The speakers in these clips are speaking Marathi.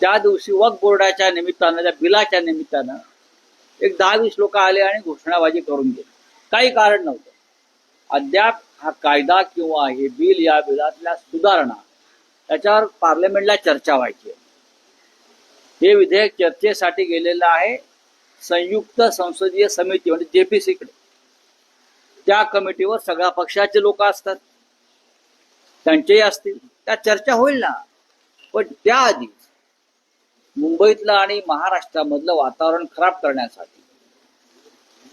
त्या दिवशी वक बोर्डाच्या निमित्तानं त्या बिलाच्या निमित्तानं एक दहा वीस लोक आले आणि घोषणाबाजी करून गेले. काही कारण नव्हतं. अद्याप हा कायदा किंवा हे बिल या बिलातल्या सुधारणा त्याच्यावर पार्लमेंटला चर्चा व्हायची हे विधेयक चर्चेसाठी गेलेलं आहे. संयुक्त संसदीय समिती म्हणजे जेपीसीकडे. त्या कमिटीवर सगळ्या पक्षाचे लोक असतात. त्यांचेही असतील. त्या चर्चा होईल ना. पण त्याआधी मुंबईतलं आणि महाराष्ट्रामधलं वातावरण खराब करण्यासाठी.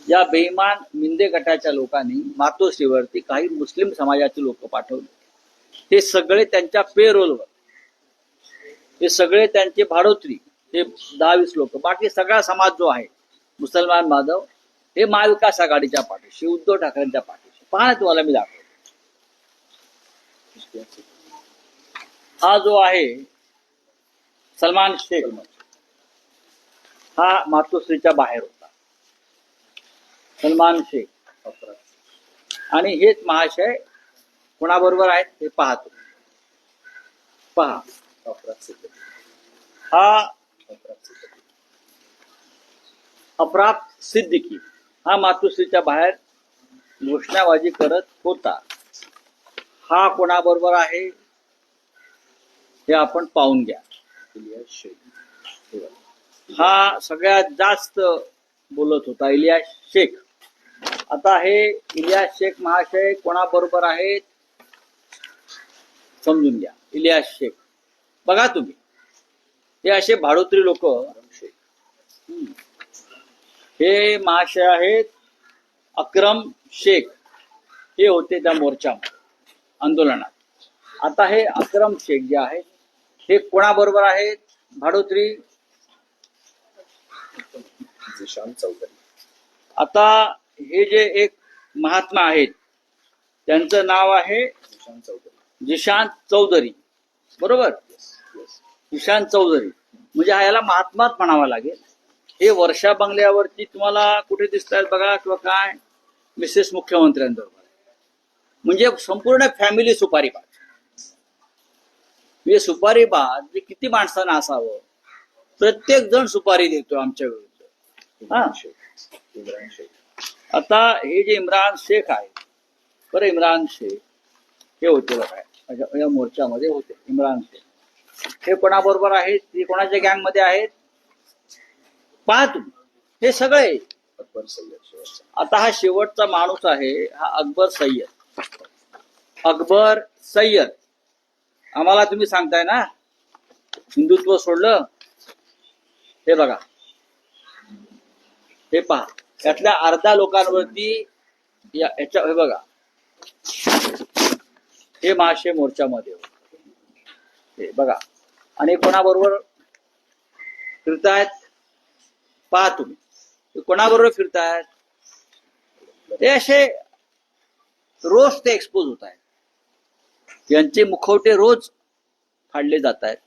या बेईमान मिंदे गटाच्या लोकांनी मातोश्रीवरती काही मुस्लिम समाजाचे लोक पाठवले. हे सगळे त्यांच्या पेरोलवर. हे सगळे त्यांचे भाडोत्री हे दहावीस लोक. बाकी सगळा समाज जो आहे मुसलमान माधव हे महाविकास आघाडीच्या पाठीशी उद्धव ठाकरेंच्या पाठीशी. पहा तुम्हाला मी दाखवतो. हा जो आहे सलमान शेख. हा मातोश्रीच्या बाहेर होता. सलमान शेख. आणि हेच महाशय कोणाबरोबर आहेत हे पाहतो. पहा. हा अपराध सिद्दीकी. हा मातोश्रीच्या बाहेर घोषणाबाजी करत होता. हा कोणाबरोबर आहे हे आपण पाहून घ्या. हा सगळ्यात जास्त बोलत होता इलियास शेख. आता हे इलियास शेख महाशय कोणाबरोबर आहेत? समजून घ्या. इलियास शेख. बघा तुम्ही. हे असे भाडोत्री लोक. हे महाशय आहेत अक्रम शेख. हे होते त्या मोर्चामध्ये आंदोलनात. आता हे अक्रम शेख जे आहेत हे कोणाबरोबर आहेत भाडोत्री? चौधरी. आता हे जे एक महात्मा आहेत त्यांचं नाव आहे जिशांत चौधरी. बरोबर? जिशांत चौधरी. म्हणजे हा याला महात्माच म्हणावा लागेल. हे वर्षा बंगल्यावरती तुम्हाला कुठे दिसत आहेत बघा किंवा काय? मिसेस मुख्यमंत्र्यांबरोबर. म्हणजे संपूर्ण फॅमिली सुपारी बाज म्हणजे सुपारी बाद जे किती माणसांना असावं? प्रत्येक जण सुपारी देतो आमच्या विरुद्ध. हा. शेख इम्रान शेख आता हे जे इम्रान शेख आहे बरं इम्रान शेख हे होते बघा या- मोर्चामध्ये होते इम्रान शेख. हे कोणाबरोबर आहेत? ते कोणाच्या गँगमध्ये आहेत? पहा तुम्ही हे सगळे. अकबर सय्यद आता हा शेवटचा माणूस आहे हा अकबर सय्यद. अकबर सय्यद. आम्हाला तुम्ही सांगताय ना? हिंदुत्व सोडलं? हे बघा. हे पहा. यातल्या अर्ध्या लोकांवरती या याच्या हे बघा. हे महाशय मोर्चामध्ये हे बघा. आणि कोणाबरोबर फिरतायत? पहा तुम्ही. कोणाबरोबर फिरतायत? ते असे रोज ते एक्सपोज होत आहेत. यांचे मुखवटे रोज फाडले जात आहेत.